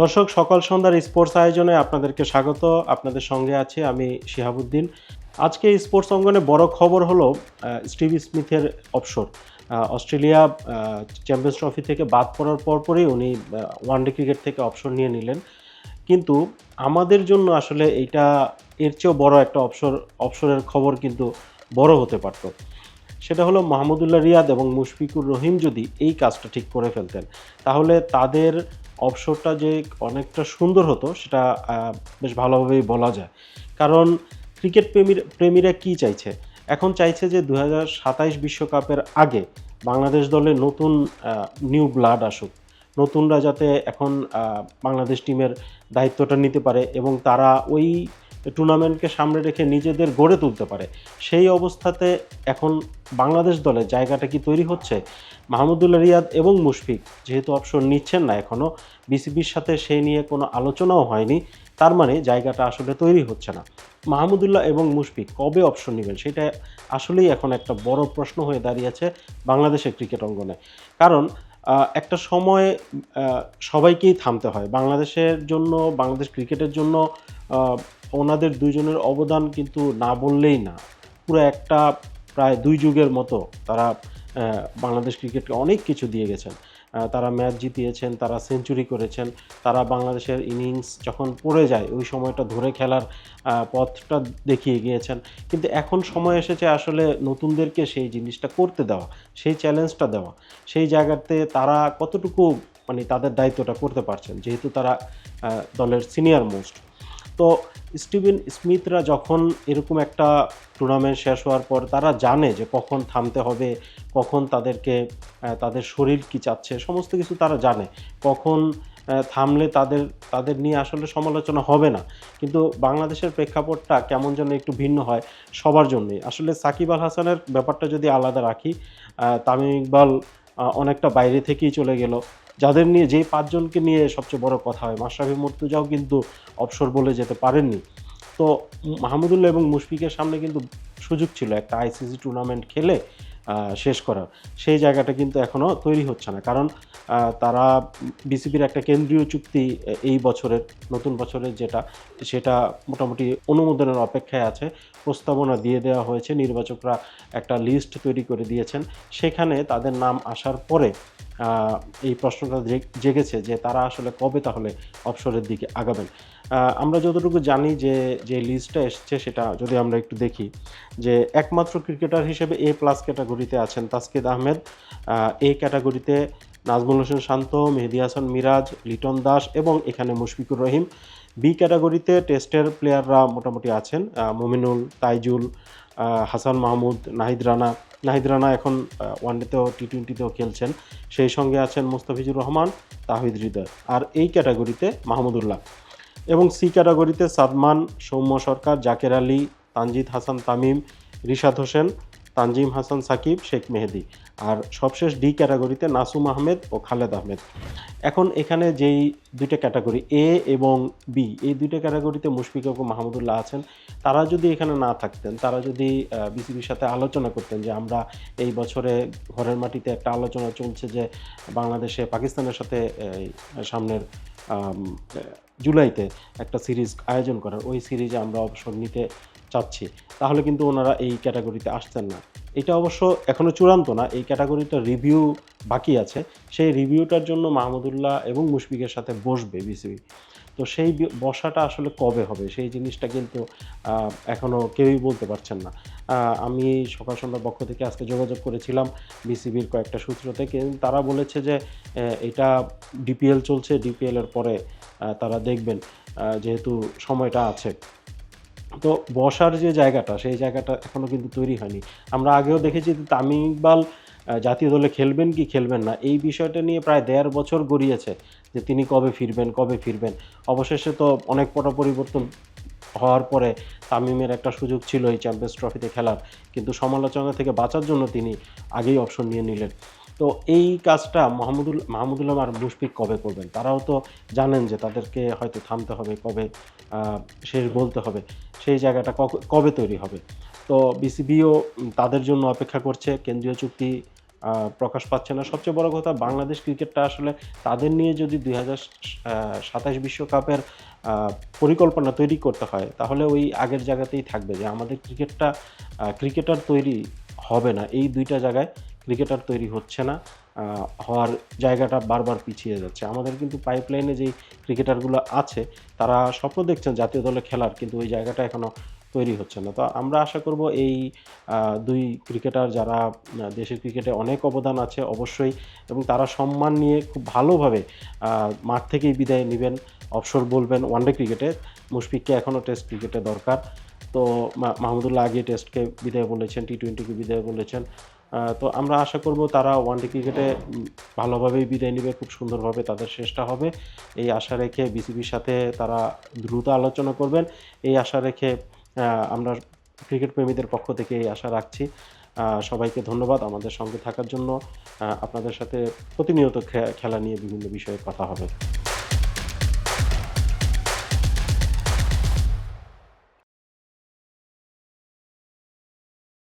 দর্শক, সকাল সন্ধ্যার স্পোর্টস আয়োজনে আপনাদেরকে স্বাগত। আপনাদের সঙ্গে আছি আমি শিহাবুদ্দিন। আজকে স্পোর্টস অঙ্গনে বড় খবর হলো স্টিভ স্মিথের অবসর। অস্ট্রেলিয়া চ্যাম্পিয়ন্স ট্রফি থেকে বাদ পড়ার পরপরই উনি ওয়ানডে ক্রিকেট থেকে অবসর নিয়ে নিলেন। কিন্তু আমাদের জন্য আসলে এইটা এর চেয়েও বড় একটা অবসর, অবসরের খবর কিন্তু বড় হতে পারতো। সেটা হলো মাহমুদুল্লাহ রিয়াদ এবং মুশফিকুর রহিম যদি এই কাজটা ঠিক করে ফেলতেন, তাহলে তাদের অবসরটা যে অনেকটা সুন্দর হতো, সেটা বেশ ভালোভাবেই বলা যায়। কারণ ক্রিকেট প্রেমীর, প্রেমীরা কী চাইছে? এখন চাইছে যে দু বিশ্বকাপের আগে বাংলাদেশ দলে নতুন নিউ ব্লাড আসুক। নতুনরা যাতে এখন বাংলাদেশ টিমের দায়িত্বটা নিতে পারে এবং তারা ওই টুর্নামেন্টকে সামনে রেখে নিজেদের গড়ে তুলতে পারে। সেই অবস্থাতে এখন বাংলাদেশ দলের জায়গাটা কি তৈরি হচ্ছে? মাহমুদুল্লাহ রিয়াদ এবং মুশফিক যেহেতু অপশন নিচ্ছেন না এখনও বিসিবির সাথে সেই নিয়ে কোনো আলোচনাও হয়নি, তার মানে জায়গাটা আসলে তৈরি হচ্ছে না। মাহমুদুল্লাহ এবং মুশফিক কবে অপশন নেবেন সেটা আসলেই এখন একটা বড় প্রশ্ন হয়ে দাঁড়িয়েছে বাংলাদেশের ক্রিকেট অঙ্গনে। কারণ একটা সময় সবাইকেই থামতে হয়। বাংলাদেশের জন্য, বাংলাদেশ ক্রিকেটের জন্য ওনাদের দুইজনের অবদান কিন্তু না বললেই না। পুরো একটা, প্রায় দুই যুগের মতো তারা বাংলাদেশ ক্রিকেটকে অনেক কিছু দিয়ে গেছেন। তারা ম্যাচ জিতিয়েছেন, তারা সেঞ্চুরি করেছেন, তারা বাংলাদেশের ইনিংস যখন পড়ে যায়, ওই সময়টা ধরে খেলার পথটা দেখিয়ে গিয়েছেন। কিন্তু এখন সময় এসেছে আসলে নতুনদেরকে সেই জিনিসটা করতে দেওয়া, সেই চ্যালেঞ্জটা দেওয়া। সেই জায়গাতে তারা কতটুকু মানে তাদের দায়িত্বটা করতে পারছেন, যেহেতু তারা দলের সিনিয়র মোস্ট তো স্টিভেন স্মিথরা যখন এরকম একটা টুর্নামেন্ট শেষ হওয়ার পর তারা জানে যে কখন থামতে হবে, কখন তাদেরকে তাদের শরীর কি চাচ্ছে, সমস্ত কিছু তারা জানে। কখন থামলে তাদের তাদের নিয়ে আসলে সমালোচনা হবে না। কিন্তু বাংলাদেশের প্রেক্ষাপটটা কেমন যেন একটু ভিন্ন হয় সবার জন্যই। আসলে সাকিব আল হাসানের ব্যাপারটা যদি আলাদা রাখি তামিম ইকবাল অনেকটা বাইরে থেকেই চলে গেল। যাদের নিয়ে যে পাঁচজনকে নিয়ে সবচেয়ে বড় কথা হয়, মাশরাফি মর্তুজাও কিন্তু অবসর বলে যেতে পারেননি। তো মাহমুদুল্লাহ এবং মুশফিকের সামনে কিন্তু সুযোগ ছিল একটা আইসিসি টুর্নামেন্ট খেলে শেষ করার। সেই জায়গাটা কিন্তু এখনও তৈরি হচ্ছে না। কারণ তারা বিসিবির একটা কেন্দ্রীয় চুক্তি এই বছরের, নতুন বছরের যেটা, সেটা মোটামুটি অনুমোদনের অপেক্ষায় আছে। প্রস্তাবনা দিয়ে দেওয়া হয়েছে। নির্বাচকরা একটা লিস্ট তৈরি করে দিয়েছেন। সেখানে তাদের নাম আসার পরে এই প্রশ্নটা জেগেছে যে তারা আসলে কবে তাহলে অবসরের দিকে আগাবেন। আমরা যতটুকু জানি যে যে লিস্টটা এসেছে সেটা যদি আমরা একটু দেখি, যে একমাত্র ক্রিকেটার হিসেবে এ প্লাস ক্যাটাগরিতে আছেন তাসকিদ আহমেদ এ ক্যাটাগরিতে নাজমুল হোসেন শান্ত, মেহেদি হাসান মিরাজ, লিটন দাস এবং এখানে মুশফিকুর রহিম। বি ক্যাটাগরিতে টেস্টের প্লেয়াররা মোটামুটি আছেন মুমিনুল, তাইজুল হাসান মাহমুদ, নাহিদ রানা। নাহিদ রানা এখন ওয়ানডেতেও টি টোয়েন্টিতেও খেলছেন। সেই সঙ্গে আছেন মুস্তাফিজুর রহমান, তাহিদ হৃদয়। আর এই ক্যাটাগরিতে মাহমুদুল্লাহ। এবং সি ক্যাটাগরিতে সাদমান, সৌম্য সরকার, জাকের আলী, তানজিদ হাসান তামিম, রিশাদ হোসেন তানজিম হাসান, সাকিব, শেখ মেহেদি। আর সবশেষ ডি ক্যাটাগরিতে নাসুম আহমেদ ও খালেদ আহমেদ। এখন এখানে যেই দুইটা ক্যাটাগরি, এ এবং বি, এই দুইটা ক্যাটাগরিতে মুশফিক এবং মাহমুদুল্লাহ আছেন। তারা যদি এখানে না থাকতেন, তারা যদি বিসিবির সাথে আলোচনা করতেন যে আমরা এই বছরে ঘরের মাটিতে একটা আলোচনা চলছে যে বাংলাদেশে পাকিস্তানের সাথে সামনের জুলাইতে একটা সিরিজ আয়োজন করার, ওই সিরিজে আমরা অবসর নিতে চাচ্ছি, তাহলে কিন্তু ওনারা এই ক্যাটাগরিতে আসতেন না। এটা অবশ্য এখনও চূড়ান্ত না, এই ক্যাটাগরিটা রিভিউ বাকি আছে। সেই রিভিউটার জন্য মাহমুদুল্লাহ এবং মুশফিকের সাথে বসবে বিসিবি তো সেই বসাটা আসলে কবে হবে? সেই জিনিসটা কিন্তু এখনও কেউই বলতে পারছেন না। আমি সকাল সন্ধ্যার পক্ষ থেকে আজকে যোগাযোগ করেছিলাম বিসিবির কয়েকটা সূত্র থেকে। তারা বলেছে যে এটা ডিপিএল চলছে ডিপিএলের পরে তারা দেখবেন যেহেতু সময়টা আছে। তো বসার যে জায়গাটা, সেই জায়গাটা এখনও কিন্তু তৈরি হয়নি। আমরা আগেও দেখেছি যে তামিম ইকবাল জাতীয় দলে খেলবেন কি খেলবেন না, এই বিষয়টা নিয়ে প্রায় দেড় বছর গড়িয়েছে যে তিনি কবে ফিরবেন কবে ফিরবেন। অবশেষে তো অনেক পট পরিবর্তন হওয়ার পরে তামিমের একটা সুযোগ ছিল এই চ্যাম্পিয়ন্স ট্রফিতে খেলার। কিন্তু সমালোচনা থেকে বাঁচার জন্য তিনি আগেই অপশন নিয়ে নিলেন। তো এই কাজটা মাহমুদুল মাহমুদুল্লাহ আর মুশফিক কবে করবেন? তারাও তো জানেন যে তাদেরকে হয়তো থামতে হবে, কবে শেষ বলতে হবে। সেই জায়গাটা কবে তৈরি হবে? তো বিসিবিও তাদের জন্য অপেক্ষা করছে, কেন্দ্রীয় চুক্তি প্রকাশ পাচ্ছে না। সবচেয়ে বড় কথা, বাংলাদেশ ক্রিকেটটা আসলে তাদের নিয়ে যদি দুই হাজার সাতাশ বিশ্বকাপের পরিকল্পনা তৈরি করতে হয়, তাহলে ওই আগের জায়গাতেই থাকবে যে আমাদের ক্রিকেটটা ক্রিকেটার তৈরি হবে না। এই দুইটা জায়গায় ক্রিকেটার তৈরি হচ্ছে না হওয়ার জায়গাটা বারবার পিছিয়ে যাচ্ছে। আমাদের কিন্তু পাইপলাইনে যেই ক্রিকেটারগুলো আছে, তারা স্বপ্ন দেখছেন জাতীয় দলে খেলার, কিন্তু ওই জায়গাটা এখনও তৈরি হচ্ছে না। তো আমরা আশা করব এই দুই ক্রিকেটার যারা দেশের ক্রিকেটে অনেক অবদান আছে অবশ্যই, এবং তারা সম্মান নিয়ে খুব ভালোভাবে মাঠ থেকেই বিদায় নেবেন, অবসর বলবেন ওয়ানডে ক্রিকেটে। মুশফিককে এখনও টেস্ট ক্রিকেটে দরকার। তো মাহমুদুল্লাহ আগে টেস্টকে বিদায় বলেছেন টি টোয়েন্টিকে বিদায় বলেছেন। তো আমরা আশা করব তারা ওয়ানডে ক্রিকেটে ভালোভাবেই বিদায় নেবে, খুব সুন্দরভাবে তাদের শেষটা হবে। এই আশা রেখে বিসিবির সাথে তারা দ্রুত আলোচনা করবেন। এই আশা রেখে আমরা ক্রিকেট প্রেমীদের পক্ষ থেকে এই আশা রাখছি। সবাইকে ধন্যবাদ আমাদের সঙ্গে থাকার জন্য। আপনাদের সাথে প্রতিনিয়ত খেলা নিয়ে বিভিন্ন বিষয়ে কথা হবে।